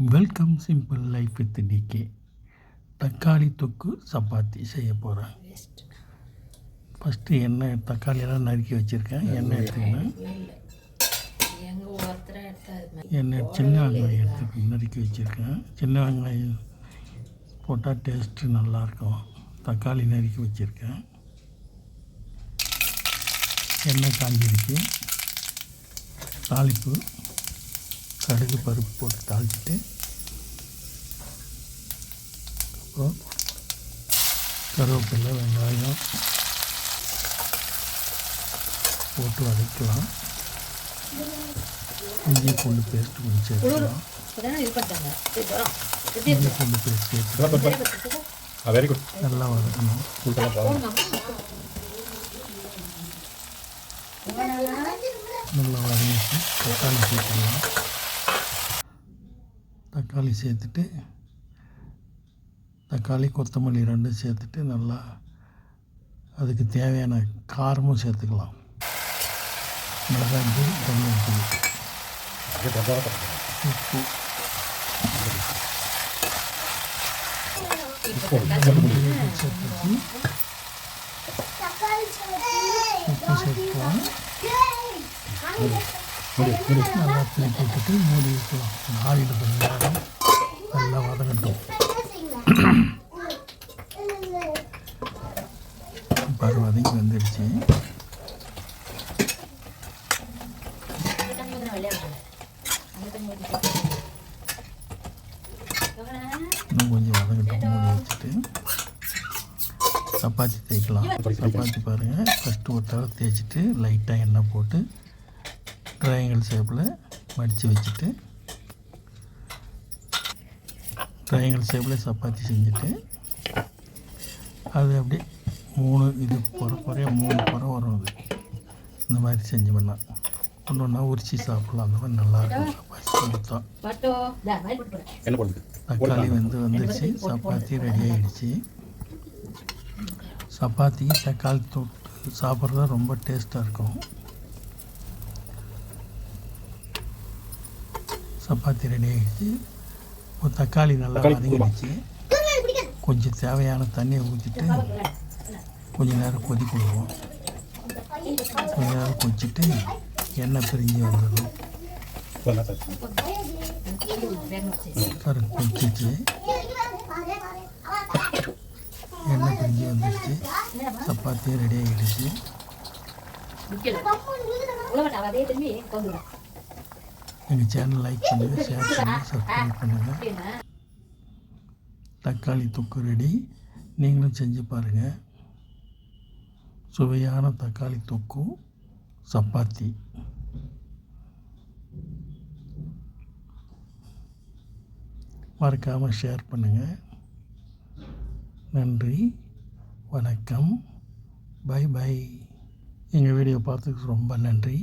Welcome simple life with DK தக்காளி தொக்கு சப்பாத்தி செய்ய போகிறேன் ஃபஸ்ட்டு எண்ணெய் தக்காளியெல்லாம் நறுக்கி வச்சுருக்கேன். எண்ணெய் எடுத்தாது எண்ணெய் சின்ன வெங்காயம் எடுத்து நறுக்கி வச்சுருக்கேன். சின்ன வெங்காயம் போட்டால் டேஸ்ட்டு நல்லாயிருக்கும். தக்காளி நறுக்கி வச்சுருக்கேன். எண்ணெய் காஞ்சிருச்சு. தாளிப்பு. கடுகு பருப்பு போட்டு தாளிச்சிட்டு அப்புறம் கருவேப்பிலை வெங்காயம் போட்டு வதக்கலாம். இஞ்சி பூண்டு பேஸ்ட் கொஞ்சம் சேர்த்துக்கலாம். இஞ்சி பூண்டு பேஸ்ட் சேர்த்து வெரி குட் நல்லா வதக்கணும். நல்லா வதங்கிட்டு தக்காளி சேர்த்துக்கலாம். தக்காளி சேர்த்துட்டு தக்காளி கொத்தமல்லி ரெண்டும் சேர்த்துட்டு நல்லா அதுக்கு தேவையான காரமும் சேர்த்துக்கலாம். மிளகாய் தூள் தனியாக தூள் உப்பு. சேர்த்துட்டு உப்பு சேர்த்துக்கலாம். நல்லா திருப்பி விட்டுட்டு மூடி வைக்கலாம் ஆயில் கொஞ்சம் நேரம் நல்லா வதங்கட்டும். பாரு வதங்கி வந்துடுச்சு இன்னும் கொஞ்சம் வதங்கட்டும். மூடி வச்சுட்டு சப்பாத்தி தேய்க்கலாம். சப்பாத்தி பாருங்கள் ஃபஸ்ட்டு ஒரு தடவை தேய்ச்சிட்டு லைட்டாக எண்ணெய் போட்டு ட்ரையாங்கிள் ஷேப்பில் மடித்து வச்சுட்டு ட்ரையாங்கிள் ஷேப்பில் சப்பாத்தி செஞ்சுட்டு அது அப்படியே மூணு இது குறை குறைய மூணு குறை வரும் அது. இந்த மாதிரி செஞ்சு பண்ணால் ஒன்று ஒன்றா உரிச்சு சாப்பிட்லாம். அந்த மாதிரி நல்லாயிருக்கும் சப்பாத்தி கொடுத்தா. தக்காளி வந்து வந்துடுச்சு சப்பாத்தி ரெடி ஆகிடுச்சு சப்பாத்திக்கு தக்காளி தொட்டு சாப்பிட்றது ரொம்ப டேஸ்ட்டாக இருக்கும். சப்பாத்தி ரெடி ஆகிடுச்சு ஒரு தக்காளி நல்லா. வதங்கிடுச்சு. கொஞ்சம் தேவையான தண்ணியை ஊற்றிட்டு கொஞ்ச நேரம் கொதிக்க விடுவோம் கொஞ்ச நேரம் கொதிச்சுட்டு எண்ணெய் பிரிஞ்சு வந்துடும். பாருங்க கொதிச்சிச்சு. எண்ணெய் பிரிஞ்சு வந்துடுச்சு சப்பாத்தியும் ரெடி ஆகிடுச்சு எங்கள் சேனல் லைக் பண்ணுங்கள் ஷேர் பண்ணுங்கள் சப்ஸ்கிரைப் பண்ணுங்கள் தக்காளி தொக்கு ரெடி நீங்களும் செஞ்சு பாருங்கள் சுவையான தக்காளி தொக்கும் சப்பாத்தி. மறக்காமல் ஷேர் பண்ணுங்கள் நன்றி வணக்கம். பை பை எங்கள் வீடியோ பார்த்ததுக்கு ரொம்ப நன்றி.